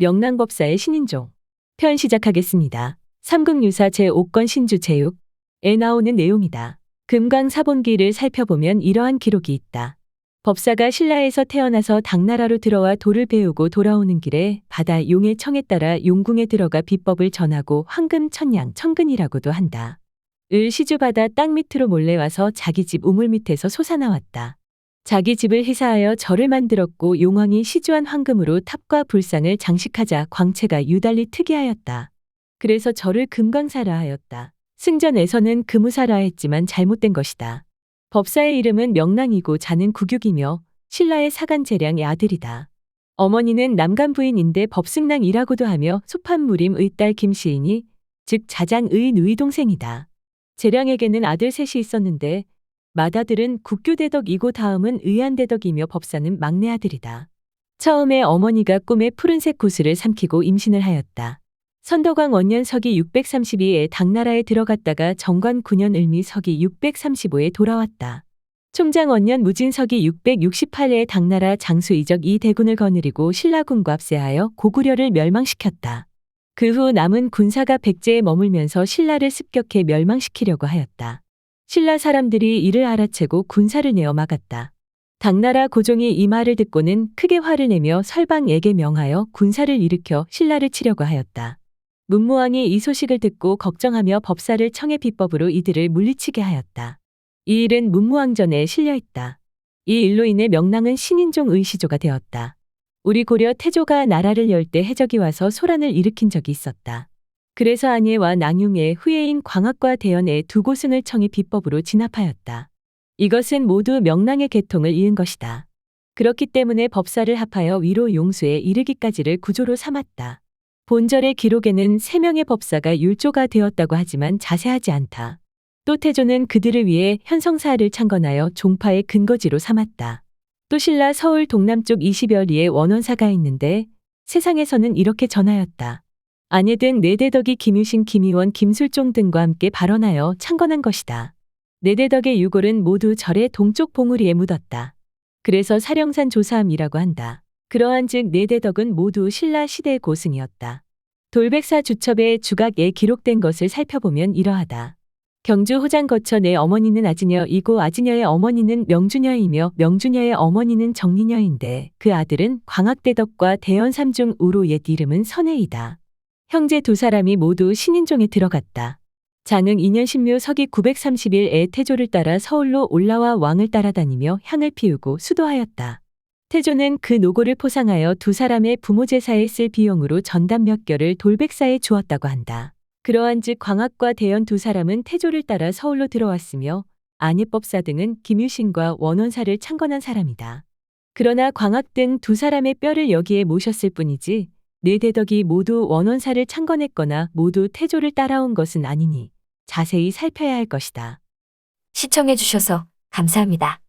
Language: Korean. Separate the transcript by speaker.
Speaker 1: 명랑법사의 신인종. 편 시작하겠습니다. 삼국유사 제5권 신주 제육에 나오는 내용이다. 금강 사본기를 살펴보면 이러한 기록이 있다. 법사가 신라에서 태어나서 당나라로 들어와 도를 배우고 돌아오는 길에 바다 용의 청에 따라 용궁에 들어가 비법을 전하고 황금 천냥 천근이라고도 한다. 을 시주받아 땅 밑으로 몰래 와서 자기 집 우물 밑에서 솟아나왔다. 자기 집을 희사하여 절을 만들었고 용왕이 시주한 황금으로 탑과 불상을 장식하자 광채가 유달리 특이하였다. 그래서 절을 금강사라 하였다. 승전에서는 금우사라 했지만 잘못된 것이다. 법사의 이름은 명랑이고 자는 구육이며 신라의 사간 재량의 아들이다. 어머니는 남간 부인인데 법승랑이라고도 하며 소판무림 의 딸 김시인이 즉 자장의 누이 동생이다. 재량에게는 아들 셋이 있었는데 맏아들은 국교대덕이고 다음은 의안대덕이며 법사는 막내 아들이다. 처음에 어머니가 꿈에 푸른색 구슬을 삼키고 임신을 하였다. 선덕왕 원년 서기 632에 당나라에 들어갔다가 정관 9년 을미 서기 635에 돌아왔다. 총장 원년 무진 서기 668에 당나라 장수 이적 이 대군을 거느리고 신라군과 합세하여 고구려를 멸망시켰다. 그 후 남은 군사가 백제에 머물면서 신라를 습격해 멸망시키려고 하였다. 신라 사람들이 이를 알아채고 군사를 내어 막았다. 당나라 고종이 이 말을 듣고는 크게 화를 내며 설방에게 명하여 군사를 일으켜 신라를 치려고 하였다. 문무왕이 이 소식을 듣고 걱정하며 법사를 청해 비법으로 이들을 물리치게 하였다. 이 일은 문무왕전에 실려 있다. 이 일로 인해 명랑은 신인종 의시조가 되었다. 우리 고려 태조가 나라를 열 때 해적이 와서 소란을 일으킨 적이 있었다. 그래서 안예와 낭용의 후예인 광학과 대연의 두 고승을 청이 비법으로 진압하였다. 이것은 모두 명랑의 계통을 이은 것이다. 그렇기 때문에 법사를 합하여 위로 용수에 이르기까지를 구조로 삼았다. 본절의 기록에는 세 명의 법사가 율조가 되었다고 하지만 자세하지 않다. 또 태조는 그들을 위해 현성사를 창건하여 종파의 근거지로 삼았다. 또 신라 서울 동남쪽 20여 리에 원원사가 있는데 세상에서는 이렇게 전하였다. 아내 등 네대덕이 김유신, 김희원, 김술종 등과 함께 발언하여 창건한 것이다. 네대덕의 유골은 모두 절의 동쪽 봉우리에 묻었다. 그래서 사령산 조사함이라고 한다. 그러한즉 네대덕은 모두 신라 시대의 고승이었다. 돌백사 주첩의 주각에 기록된 것을 살펴보면 이러하다. 경주 호장 거처 내 어머니는 아지녀이고 아지녀의 어머니는 명주녀이며 명주녀의 어머니는 정리녀인데 그 아들은 광학대덕과 대연삼중 우로 옛 이름은 선혜이다. 형제 두 사람이 모두 신인종에 들어갔다. 장흥 2년 신묘 서기 931에 태조를 따라 서울로 올라와 왕을 따라다니며 향을 피우고 수도하였다. 태조는 그 노고를 포상하여 두 사람의 부모 제사에 쓸 비용으로 전담 몇 결을 돌백사에 주었다고 한다. 그러한즉 광학과 대연 두 사람은 태조를 따라 서울로 들어왔으며 안예법사 등은 김유신과 원원사를 창건한 사람이다. 그러나 광학 등 두 사람의 뼈를 여기에 모셨을 뿐이지 네 대덕이 모두 원원사를 창건했거나 모두 태조를 따라온 것은 아니니 자세히 살펴야 할 것이다.
Speaker 2: 시청해주셔서 감사합니다.